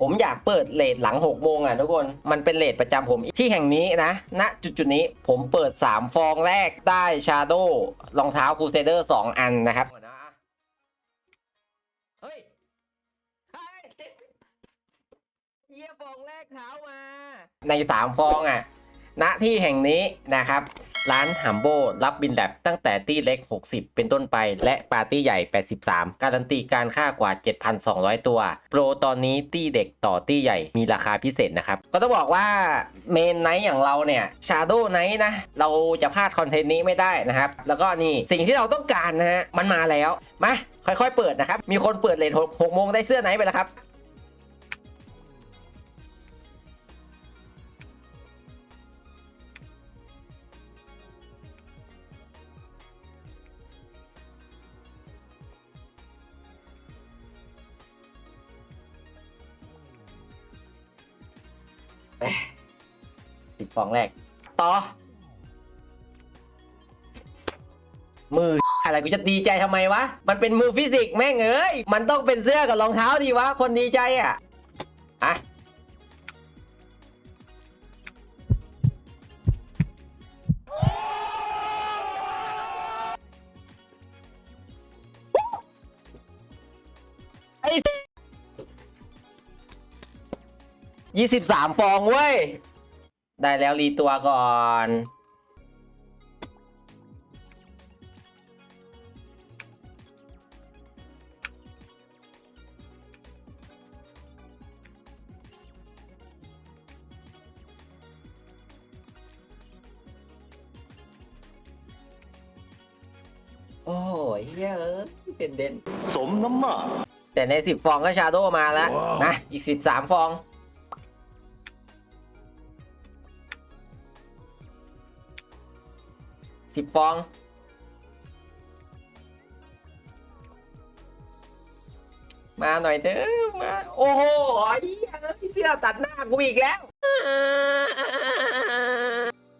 ผมอยากเปิดเลทหลัง6โมงอะทุกคน มันเป็นเลทประจำผมที่แห่งนี้นะณจุดจุดนี้ผมเปิด 3 ฟองแรกได้ชาโดรองเท้าคูเซเดอร์ 2 อันนะครับเฮ้ยเยี่ยฟองแรกเท้ามา ใน 3 ฟองอะณที่แห่งนี้นะครับ ร้านฮัมโบรับบินแลบตั้งแต่ตี้เล็ก 60 เป็นต้นไป และปาร์ตี้ใหญ่ 83 การันตีการค่ากว่า 7,200 ตัว โปรตอนนี้ตี้เด็กต่อตี้ใหญ่มีราคาพิเศษนะครับ ก็ต้องบอกว่าเมนไนท์อย่างเราเนี่ยชาโดไนท์นะ เราจะพลาดคอนเทนต์นี้ไม่ได้นะครับ แล้วก็นี่สิ่งที่เราต้องการนะฮะมันมาแล้ว มาค่อยๆเปิดนะครับ มีคนเปิดเลท6โมงได้เสื้อไนท์ไปแล้วครับ ปิดฟองแรก ต่อ มืออะไรกูจะดีใจทำไมวะ มันเป็นมือฟิสิกส์แม่งเอ้ย มันต้องเป็นเสื้อกับรองเท้าดีวะ คนดีใจอะ อะ ยี่สิบสามฟองเว้ย ได้แล้วรีตัวก่อน โอ้ยเฮ้ยเอ้เป็นเด่น สมน้ำหน้า แต่ในสิบฟองก็ชาโดว์มาแล้ว นะ อีกสิบสามฟอง สิบฟอง มาหน่อยเถอะมา โอ้โหไอ้เหี้ยเอ้ยเสื้อตัดหน้ากูอีกแล้ว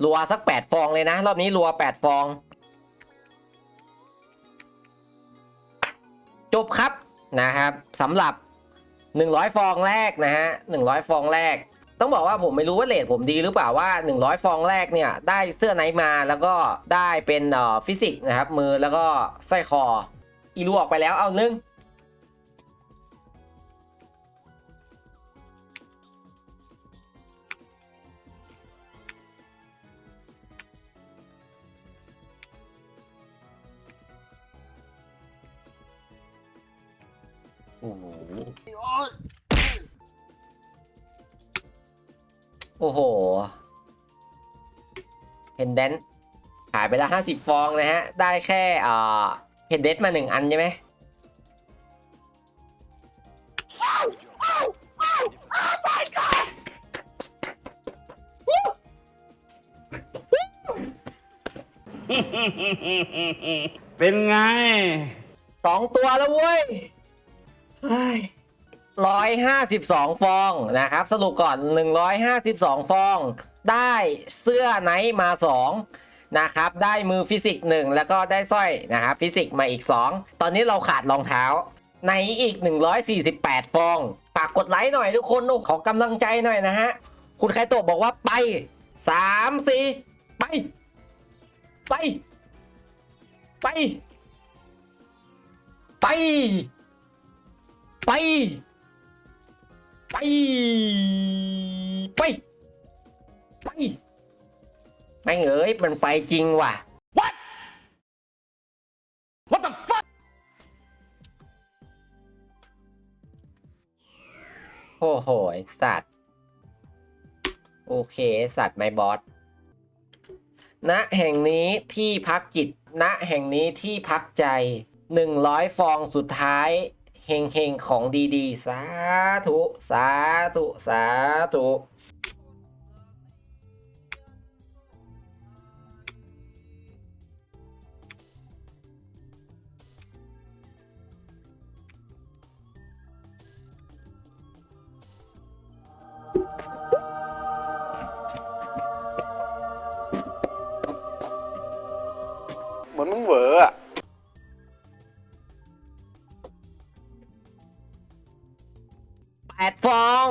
รัวสักแปดฟองเลยนะ รอบนี้รัวแปดฟอง จบครับนะครับสำหรับ 100 ฟองแรกนะฮะ100 ฟองแรก ต้องบอกว่าผมไม่รู้ว่าเลทผมดีหรือเปล่าว่า 100 ฟองแรกเนี่ยได้เสื้อไนท์มาแล้วก็ได้เป็นเอ่อฟิสิกส์นะครับมือแล้วก็สร้อยคอ อีลูออกไปแล้วเอานึงโอ้ โหโอ้โห เพนเดนขายไปแล้วห้าสิบฟองนะฮะ ได้แค่อ่าเพนเดนมาหนึ่งอันใช่ไหมเป็นไง สองตัวแล้วเว้ย ร้อยห้าสิบสองฟองนะครับ สรุปก่อนหนึ่งร้อยห้าสิบสองฟอง ได้เสื้อไนท์มาสองนะครับ ได้มือฟิสิกส์หนึ่งแล้วก็ได้สร้อยนะครับ ฟิสิกส์มาอีก 2 ตอนนี้เราขาดรองเท้า ในอีก 148 ฟอง ฝากกดไลค์หน่อยทุกคนขอกำลังใจหน่อยนะฮะ คุณใครโตบอกว่าไป 3 4 ไป ไป ไป ไป ไป ไป ไป ไปไม่งเอ้ยมันไปจริงว่ะ What What the fuck โอ้โหไอ้สัตว์ โอเค สัตว์ไม่บอสณแห่งนี้ที่พักจิต ณแห่งนี้ที่พักใจ 100 ฟองสุดท้าย เฮงเฮงของดีๆ สาธุ สาธุ สาธุ ฟอง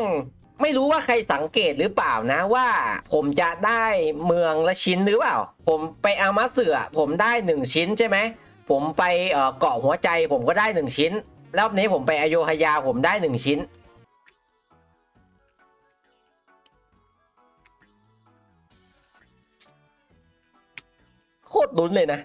ไม่รู้ว่าใครสังเกตหรือเปล่านะว่า ผมจะได้เมืองละชิ้นหรือเปล่า ผมไปอามาเสือผมได้หนึ่งชิ้นใช่ไหม ผมไปเกาะหัวใจผมก็ได้หนึ่งชิ้น รอบนี้ผมไปอโยธยาผมได้หนึ่งชิ้นโคตรลุ้นเลยนะ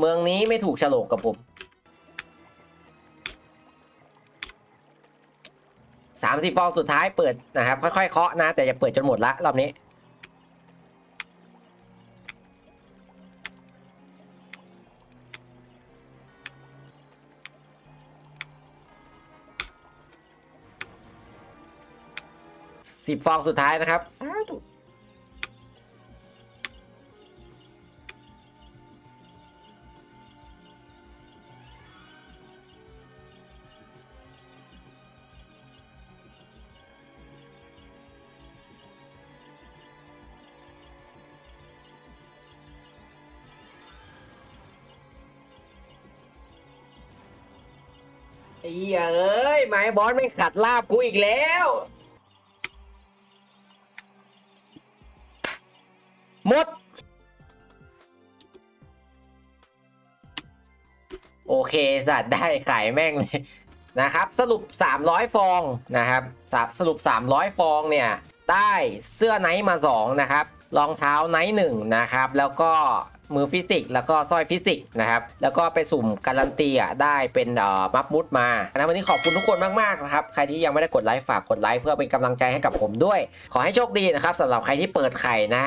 เมืองนี้ไม่ถูกฉลกกับผม สามสิบฟองสุดท้ายเปิดนะครับ ค่อยๆเคาะนะ แต่จะเปิดจนหมดละรอบนี้ สิบฟองสุดท้ายนะครับสาธุ ไอ้เหี้ยเอ้ยไม้บอสไม่ขัดลาบกูอีกแล้ว หมด โอเคสัตว์ได้ขายแม่งเลยนะครับ สรุป 300 ฟองนะครับสสรุป 300 ฟองเนี่ย ได้เสื้อไนท์มา 2 นะครับรองเท้าไนท์หนึ่งนะครับ แล้วก็ มือฟิสิกส์แล้วก็สร้อยฟิสิกส์นะครับแล้วก็ไปสุ่มการันตีอะได้เป็นเอ่อมัฟมุดมานะวันนี้ขอบคุณทุกคนมากๆนะครับใครที่ยังไม่ได้กดไลค์ฝากกดไลค์เพื่อเป็นกำลังใจให้กับผมด้วย ขอให้โชคดีนะครับสำหรับใครที่เปิดไข่นะ